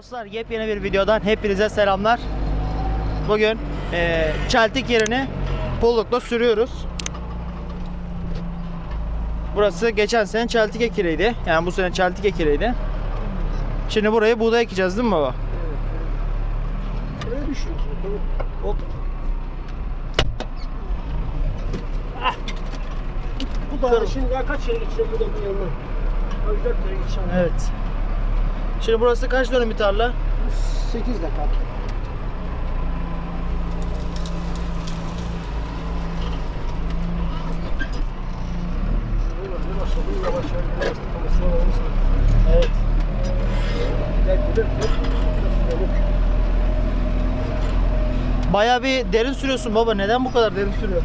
Dostlar yepyeni bir videodan hepinize selamlar. Bugün eee çeltik yerini pullukla sürüyoruz. Burası geçen sene çeltik ekiliydi. Yani bu sene çeltik ekiliydi. Şimdi burayı buğday ekeceğiz değil mi baba? Öyle düşünüyorsun. Tamam. Hop. Ah. Bu da şimdi kaç yere geçeceğim bu da bu yanına. Evet. Şimdi burası kaç dönüm bir tarla? 8 dakika. Yavaş yavaş kafasına alalım. Evet. Gel gidelim. Biraz sürelim. Bayağı bir derin sürüyorsun baba. Neden bu kadar derin sürüyor?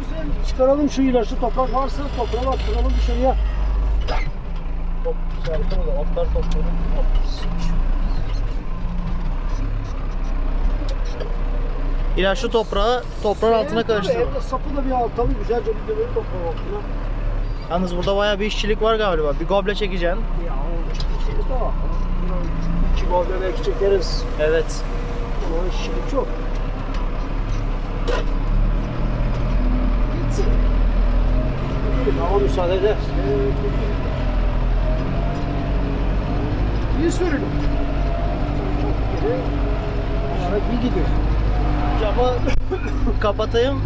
Güzel çıkaralım şu ilaçlı toprak varsa toprağı attıralım dışarıya. Top işareti burada. Otlar toplayalım. Hop. İlaçlı toprağı toprağın altına Evet, karıştıralım. Evde sapı da bir altalım güzelce bir dönelim toprağın altına. Yalnız burada bayağı bir işçilik var galiba. Bir goble çekeceksin. Ya o çekeceğiz de var. İki gol belki çekeriz. Evet. Ama işçilik çok. Gitsin. Hava müsaade eder. İyi sürün. Çok geri. Olarak iyi gidiyor. Camı kapatayım.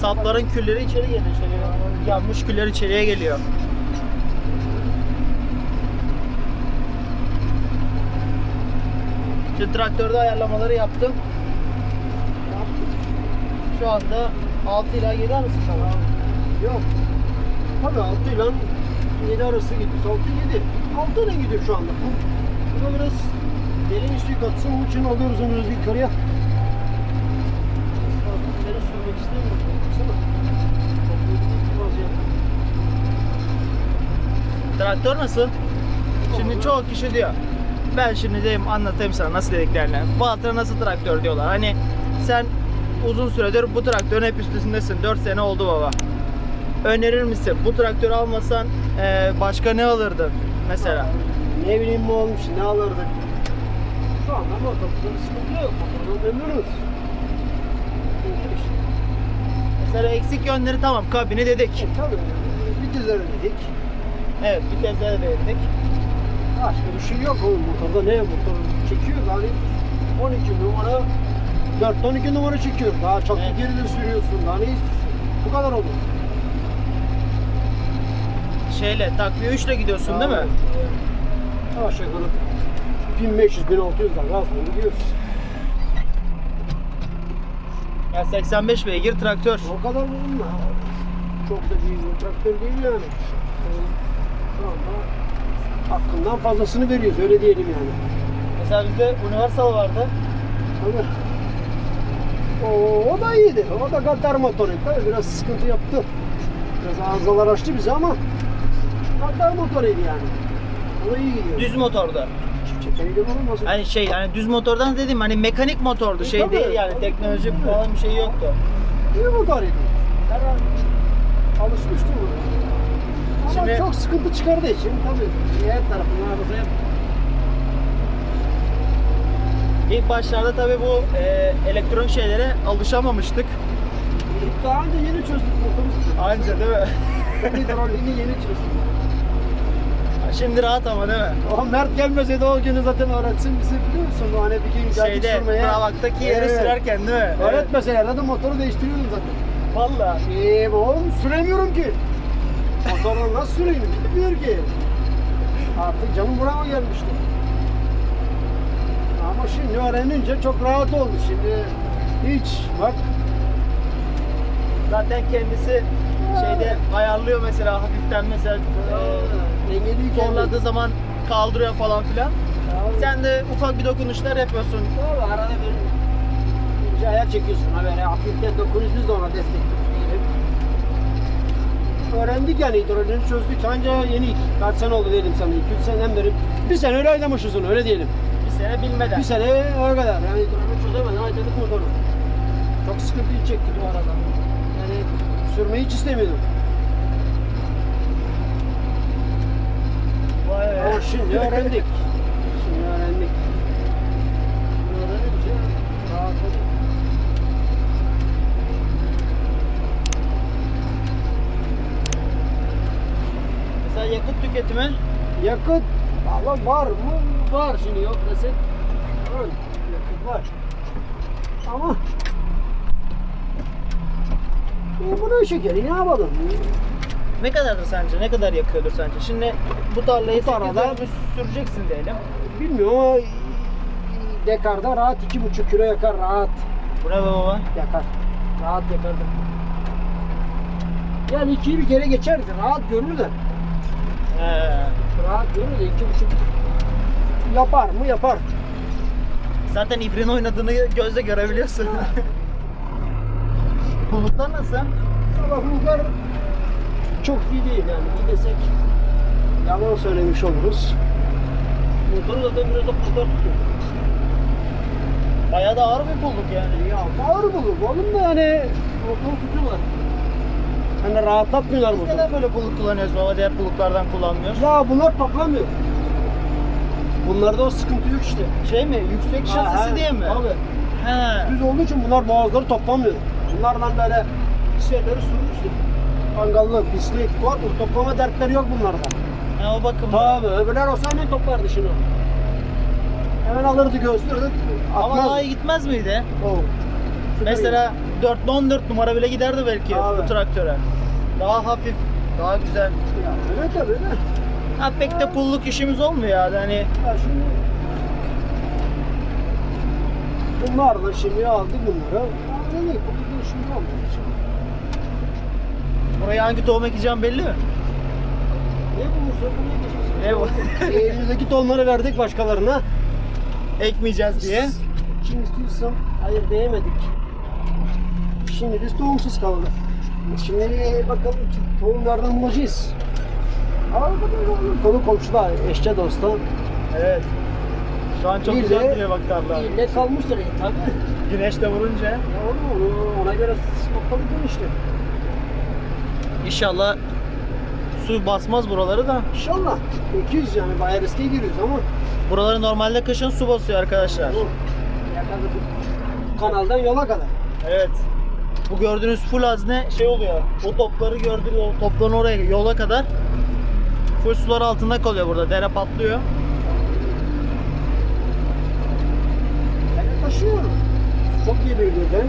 Sapların külleri içeri geliyor. Yanmış küller içeriye geliyor. Şimdi traktörde ayarlamaları yaptım. Şu anda 6 ila 7 arası. Yok. Tabii 6 ile 7 arası gidiyor. 6 7. 6 ne gidiyor şu anda? Bu, bu da biraz derin üstü katsın. Onun için alıyoruz onu biraz yukarıya. İleri sürmek istemiyorum. Baksana. Traktör nasıl? Şimdi çoğu kişi diyor. Ben şimdi diyeyim anlatayım sana nasıl dediklerini. Bu atına nasıl traktör diyorlar. Hani sen uzun süredir bu traktörün hep üstündesin. 4 sene oldu baba. Önerir misin? Bu traktörü almasan eee, başka ne alırdın mesela? Ne bileyim mi olmuş, ne alırdık? Şu anda motorda bir sıkıntı yok. Motordan memnunuz. Mesela eksik yönleri tamam kabini dedik. E, Tabii. Vitesleri dedik. Evet vitesleri de dedik. Başka bir şey yok. O motorda ne? Motor çekiyor. Yani 12 numara 4 12 numara çekiyor. Daha çok Evet. geride sürüyorsun. Daha ne istiyorsun? Bu kadar olur. Şeyle takviye 3 ile gidiyorsun değil mi? Aşağı yukarı 1500 1600 dakika aslında gidiyoruz. Ya 85 beygir traktör. O kadar mı bunlar? Çok da büyük bir traktör değil yani. Şu anda hakkından fazlasını veriyoruz öyle diyelim yani. Mesela bizde Universal vardı. Tabii. O, o da iyiydi. O da Gaddar motoru. Tabii biraz sıkıntı yaptı. Biraz arızalar açtı bizi ama Gaddar motoruydu yani. O da iyi gidiyor. Düz olmasın. Hani şey hani düz motordan dedim hani mekanik motordu şey Tabii, değil yani tabii. falan bir şey yoktu. İyi motoruydu. Herhalde alışmıştı bu. Ama Şimdi- çok sıkıntı çıkardığı için tabii her tarafından arıza yaptı. İlk başlarda tabii bu e, elektronik şeylere alışamamıştık. Daha önce yeni çözdük motoru. Anca değil mi? Hidroliğini yeni çözdük. Şimdi rahat ama değil mi? O Mert gelmeseydi o günü zaten öğretsin bize biliyor musun? Bu Hani bir gün geldik Şeyde sürmeye. Bravaktaki yeri Evet. sürerken değil mi? Öğretmeseler de motoru değiştiriyordum zaten. Valla. Eee oğlum süremiyorum ki. Motoru nasıl süreyim bilmiyor ki. Artık canım buraya gelmişti. Ama şimdi öğrenince çok rahat oldu şimdi. Hiç bak Zaten kendisi şeyde ayarlıyor mesela hafiften mesela e, dengeli zorladığı zaman kaldırıyor falan filan. Sen Sen de ufak bir dokunuşlar yapıyorsun. Tabii arada bir ince ayar çekiyorsun ha böyle hafiften dokunuyoruz biz de ona destek diyelim. Öğrendik yani hidrolini çözdük anca yeni kaç sene oldu diyelim sana 2-3 seneden beri bir sene öyle oynamışız onu öyle diyelim. Bir sene bilmeden. Bir sene o kadar yani hidrolini çözemeden aydadık motoru. Çok sıkıntıyı çektik bu arada. Yani sürmeyi hiç istemiyordum. Vay şimdi öğrendik. şimdi öğrendik. Şimdi öğrenince rahat olduk. Mesela yakıt tüketimi? Yakıt Valla var mı? Var şimdi yok desek. Öyle. Yakıt var. Ama e, bunun şekeri ne yapalım? Ne kadardır sence? Ne kadar yakıyordur sence? Şimdi bu tarlayı Bu 8 tarlada- dönüm süreceksin diyelim. Bilmiyorum ama dekarda rahat iki buçuk kilo yakar rahat be baba? yakar. Rahat yakardı. Yani ikiyi bir kere geçerdi. Rahat görür de. He. Rahat görür de iki buçuk. Yapar mı? Yapar. Zaten ibrin oynadığını gözle görebiliyorsun. Pulluklar nasıl? Sabahlıklar çok iyi değil yani. İyi desek yalan söylemiş oluruz. Motoru zaten biraz da kurtar tutuyor. Bayağı da ağır bir pulluk yani. Ya ağır bulur. Oğlum da yani motoru tutuyorlar. Hani rahatlatmıyorlar Biz motoru. neden böyle pulluk kullanıyoruz baba? Diğer pulluklardan kullanmıyoruz. Ya bunlar toplamıyor. Bunlarda o sıkıntı yok işte. Şey mi? Yüksek şasisi diye mi? Tabii. He. Düz olduğu için bunlar boğazları toplamıyor. Bunlardan böyle bir şeyleri sürürsün. Kangallı, pislik, korkma, toplama dertleri yok bunlarda. Ha, o bakımda. Tabii öbürler olsa hemen toplardı şunu. Hemen alırdı göğüslürdü. Ama Atmaz. daha iyi gitmez miydi? Oo. Süper Mesela 4'lü 14 numara bile giderdi belki Abi. bu traktöre. Daha hafif, daha güzel. iyi. Ya, öyle tabii de. Ha pek de pulluk işimiz olmuyor yani hani Ya şimdi Bunlar da şimdi aldı bunları. Ya ne bu şimdi olmuyor. Şimdi. Buraya hangi tohum ekeceğim belli mi? Ne bulursa bunu Ne bu? geçmesin. Elimizdeki tonları verdik başkalarına. Ekmeyeceğiz diye. Kim istiyorsam hayır diyemedik. Şimdi biz tohumsuz kaldık. Şimdi bakalım ki tohum nereden bulacağız. Ama konu komşuda, eşçe dosta. Evet. Şu an çok İlle- güzel duruyor bak tarla. İlle kalmıştır tabii. Güneş de vurunca. Ya oğlum ona göre bakalım işte. İnşallah su basmaz buraları da. İnşallah. 200 yani bayağı riske giriyoruz ama Buraları normalde kışın su basıyor arkadaşlar. Kanaldan yola kadar. Evet. Bu gördüğünüz full hazne şey oluyor. O topları gördüğünüz o topların oraya yola kadar full sular altında kalıyor burada. Dere patlıyor. Ben taşıyorum. Çok geliyor birden.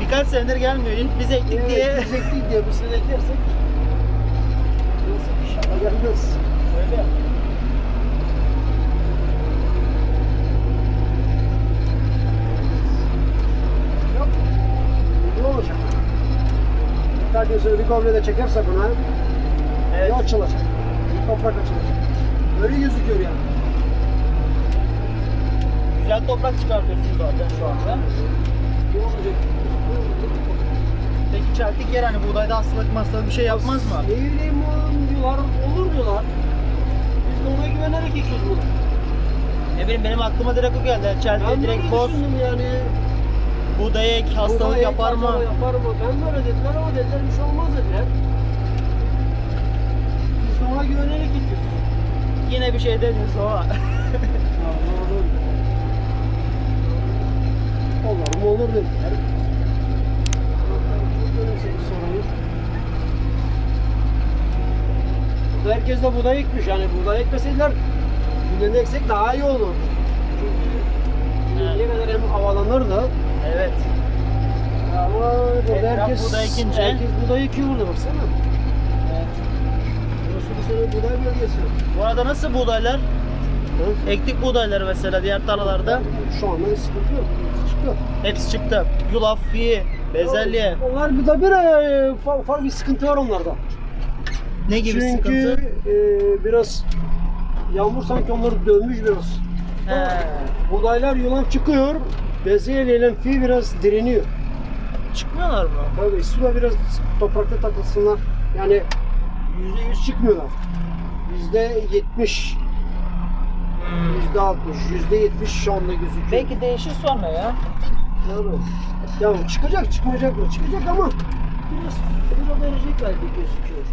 Birkaç senedir gelmiyor. İlk biz ektik Evet, diye. biz ektik diye bu sene eklersek nasıl inşallah gelmez. Öyle. Yok. Ne olacak? Sonra bir komple çekersek ona Evet. yol açılacak. Toprak açılacak. Böyle gözüküyor yani. Güzel toprak çıkartıyorsunuz zaten şu anda. Ne olacak? Çeltik yer hani buğdayda hastalık hastalık bir şey yapmaz mı? Ne bileyim oğlum diyorlar, olur diyorlar. Biz de ona güvenerek ekiyoruz bunu. Ne bileyim benim aklıma direkt o geldi. Ben Çeltiği böyle direkt boz, düşündüm yani. buğdaya ek, hastalık Buğday yapar mı? acaba Yapar mı? Ben böyle dediler ama dediler bir şey olmaz dediler. Biz de ona güvenerek gidiyoruz. Yine bir şey demiyoruz ama. Olur mu olur dediler. Burada herkes de buğday ekmiş. Yani buğday ekmeseydiler günden eksek daha iyi olur. Çünkü Evet. ne kadar hem havalanırdı. evet. Ama burada Etraf herkes, buğday ekince- herkes buğday ekiyor burada baksana. Burası bu sene buğday bölgesi. Bu arada nasıl buğdaylar? Hı? Ektik buğdayları mesela diğer tarlalarda. Şu anda sıkıntı yok. Çıktı. Hepsi çıktı. Yulaf, iyi, bezelye. Onlar bir de bir e, bir sıkıntı var onlarda. Ne gibi Çünkü sıkıntı? e, biraz yağmur sanki onları dövmüş biraz. He. Buğdaylar yulaf çıkıyor. Bezelye ile fi biraz direniyor. Çıkmıyorlar mı? Tabii su da biraz toprakta takılsınlar. Yani yüzde yüz çıkmıyorlar. Yüzde yetmiş, yüzde altmış, yüzde yetmiş şu anda gözüküyor. Belki değişir sonra ya. Tabii. Ya çıkacak çıkmayacak mı? Çıkacak ama biraz verecekler bir gözüküyor.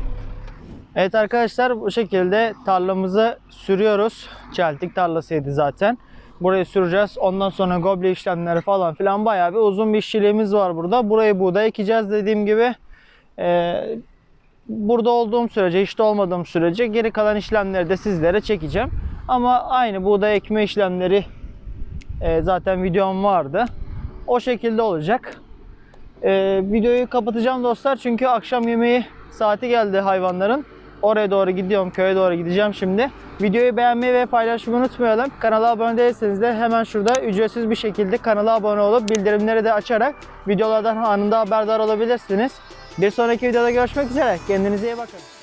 Evet arkadaşlar bu şekilde tarlamızı sürüyoruz. Çeltik tarlasıydı zaten. Burayı süreceğiz. Ondan sonra goble işlemleri falan filan bayağı bir uzun bir işçiliğimiz var burada. Burayı buğday ekeceğiz dediğim gibi. Ee, burada olduğum sürece, işte olmadığım sürece geri kalan işlemleri de sizlere çekeceğim. Ama aynı buğday ekme işlemleri e, zaten videom vardı. O şekilde olacak. Ee, videoyu kapatacağım dostlar çünkü akşam yemeği saati geldi hayvanların. Oraya doğru gidiyorum, köye doğru gideceğim şimdi. Videoyu beğenmeyi ve paylaşmayı unutmayalım. Kanala abone değilseniz de hemen şurada ücretsiz bir şekilde kanala abone olup bildirimleri de açarak videolardan anında haberdar olabilirsiniz. Bir sonraki videoda görüşmek üzere. Kendinize iyi bakın.